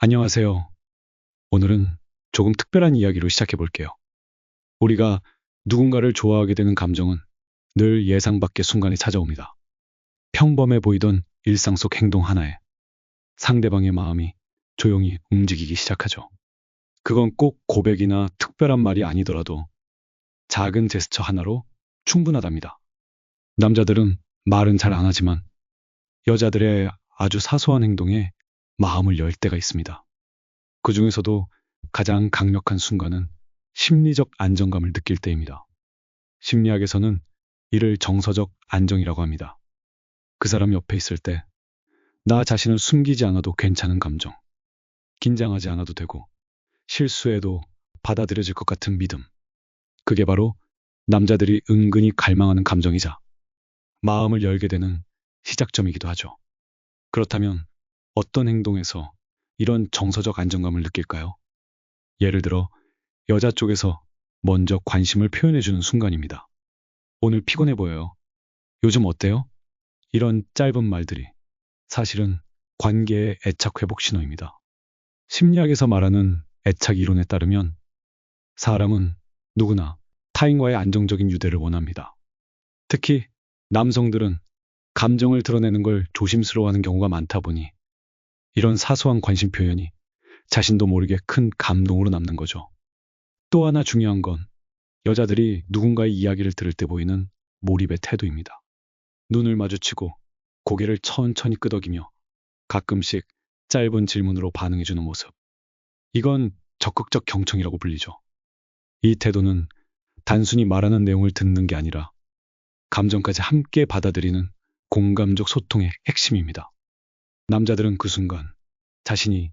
안녕하세요. 오늘은 조금 특별한 이야기로 시작해 볼게요. 우리가 누군가를 좋아하게 되는 감정은 늘 예상 밖의 순간에 찾아옵니다. 평범해 보이던 일상 속 행동 하나에 상대방의 마음이 조용히 움직이기 시작하죠. 그건 꼭 고백이나 특별한 말이 아니더라도 작은 제스처 하나로 충분하답니다. 남자들은 말은 잘 안 하지만 여자들의 아주 사소한 행동에 마음을 열 때가 있습니다. 그 중에서도 가장 강력한 순간은 심리적 안정감을 느낄 때입니다. 심리학에서는 이를 정서적 안정이라고 합니다. 그 사람 옆에 있을 때 나 자신을 숨기지 않아도 괜찮은 감정, 긴장하지 않아도 되고 실수해도 받아들여질 것 같은 믿음. 그게 바로 남자들이 은근히 갈망하는 감정이자 마음을 열게 되는 시작점이기도 하죠. 그렇다면 어떤 행동에서 이런 정서적 안정감을 느낄까요? 예를 들어 여자 쪽에서 먼저 관심을 표현해주는 순간입니다. 오늘 피곤해 보여요. 요즘 어때요? 이런 짧은 말들이 사실은 관계의 애착 회복 신호입니다. 심리학에서 말하는 애착 이론에 따르면 사람은 누구나 타인과의 안정적인 유대를 원합니다. 특히 남성들은 감정을 드러내는 걸 조심스러워하는 경우가 많다 보니 이런 사소한 관심 표현이 자신도 모르게 큰 감동으로 남는 거죠. 또 하나 중요한 건 여자들이 누군가의 이야기를 들을 때 보이는 몰입의 태도입니다. 눈을 마주치고 고개를 천천히 끄덕이며 가끔씩 짧은 질문으로 반응해주는 모습. 이건 적극적 경청이라고 불리죠. 이 태도는 단순히 말하는 내용을 듣는 게 아니라 감정까지 함께 받아들이는 공감적 소통의 핵심입니다. 남자들은 그 순간 자신이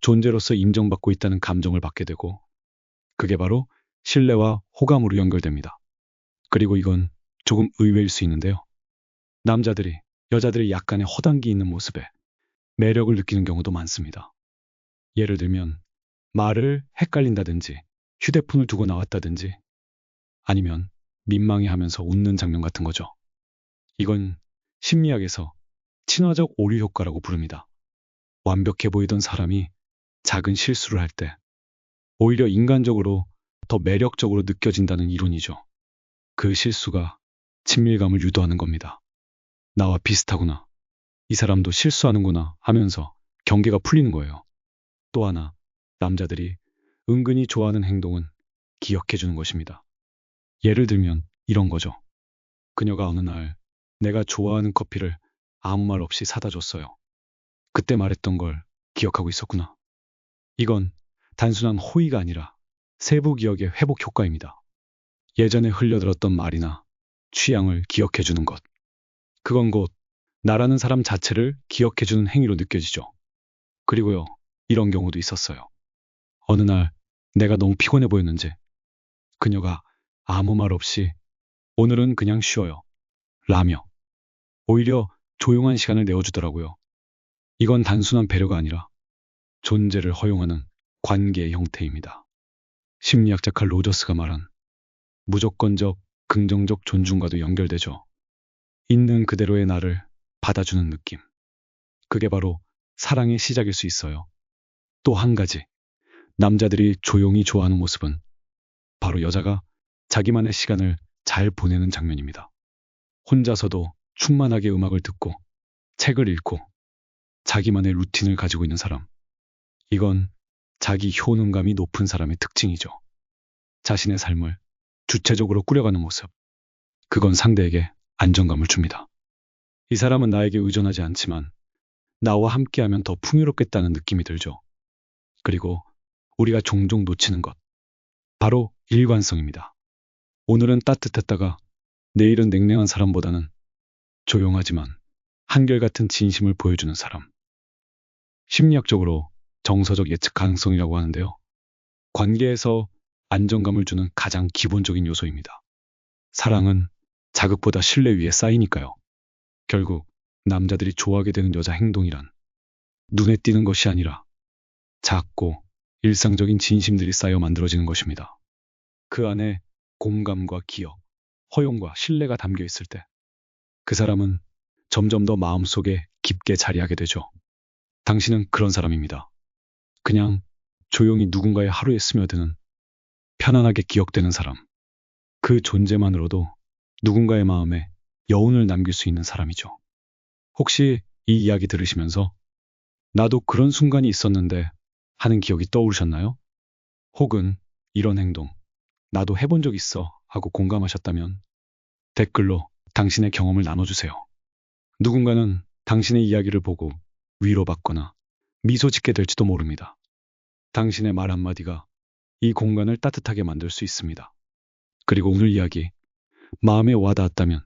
존재로서 인정받고 있다는 감정을 받게 되고 그게 바로 신뢰와 호감으로 연결됩니다. 그리고 이건 조금 의외일 수 있는데요. 남자들이 여자들이 약간의 허당기 있는 모습에 매력을 느끼는 경우도 많습니다. 예를 들면 말을 헷갈린다든지 휴대폰을 두고 나왔다든지 아니면 민망해 하면서 웃는 장면 같은 거죠. 이건 심리학에서 친화적 오류 효과라고 부릅니다. 완벽해 보이던 사람이 작은 실수를 할 때 오히려 인간적으로 더 매력적으로 느껴진다는 이론이죠. 그 실수가 친밀감을 유도하는 겁니다. 나와 비슷하구나. 이 사람도 실수하는구나 하면서 경계가 풀리는 거예요. 또 하나, 남자들이 은근히 좋아하는 행동은 기억해 주는 것입니다. 예를 들면 이런 거죠. 그녀가 어느 날 내가 좋아하는 커피를 아무 말 없이 사다 줬어요. 그때 말했던 걸 기억하고 있었구나. 이건 단순한 호의가 아니라 세부 기억의 회복 효과입니다. 예전에 흘려들었던 말이나 취향을 기억해 주는 것. 그건 곧 나라는 사람 자체를 기억해 주는 행위로 느껴지죠. 그리고요, 이런 경우도 있었어요. 어느 날 내가 너무 피곤해 보였는지 그녀가 아무 말 없이 오늘은 그냥 쉬어요. 라며 오히려 조용한 시간을 내어주더라고요. 이건 단순한 배려가 아니라 존재를 허용하는 관계의 형태입니다. 심리학자 칼 로저스가 말한 무조건적 긍정적 존중과도 연결되죠. 있는 그대로의 나를 받아주는 느낌. 그게 바로 사랑의 시작일 수 있어요. 또 한 가지, 남자들이 조용히 좋아하는 모습은 바로 여자가 자기만의 시간을 잘 보내는 장면입니다. 혼자서도 충만하게 음악을 듣고 책을 읽고 자기만의 루틴을 가지고 있는 사람. 이건 자기 효능감이 높은 사람의 특징이죠. 자신의 삶을 주체적으로 꾸려가는 모습. 그건 상대에게 안정감을 줍니다. 이 사람은 나에게 의존하지 않지만 나와 함께하면 더 풍요롭겠다는 느낌이 들죠. 그리고 우리가 종종 놓치는 것. 바로 일관성입니다. 오늘은 따뜻했다가 내일은 냉랭한 사람보다는 조용하지만 한결같은 진심을 보여주는 사람. 심리학적으로 정서적 예측 가능성이라고 하는데요. 관계에서 안정감을 주는 가장 기본적인 요소입니다. 사랑은 자극보다 신뢰 위에 쌓이니까요. 결국 남자들이 좋아하게 되는 여자 행동이란 눈에 띄는 것이 아니라 작고 일상적인 진심들이 쌓여 만들어지는 것입니다. 그 안에 공감과 기억, 허용과 신뢰가 담겨 있을 때 그 사람은 점점 더 마음속에 깊게 자리하게 되죠. 당신은 그런 사람입니다. 그냥 조용히 누군가의 하루에 스며드는 편안하게 기억되는 사람. 그 존재만으로도 누군가의 마음에 여운을 남길 수 있는 사람이죠. 혹시 이 이야기 들으시면서 나도 그런 순간이 있었는데 하는 기억이 떠오르셨나요? 혹은 이런 행동 나도 해본 적 있어 하고 공감하셨다면 댓글로 당신의 경험을 나눠주세요. 누군가는 당신의 이야기를 보고 위로받거나 미소 짓게 될지도 모릅니다. 당신의 말 한마디가 이 공간을 따뜻하게 만들 수 있습니다. 그리고 오늘 이야기 마음에 와닿았다면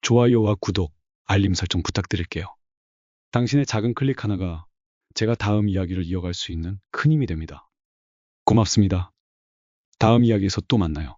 좋아요와 구독, 알림 설정 부탁드릴게요. 당신의 작은 클릭 하나가 제가 다음 이야기를 이어갈 수 있는 큰 힘이 됩니다. 고맙습니다. 다음 이야기에서 또 만나요.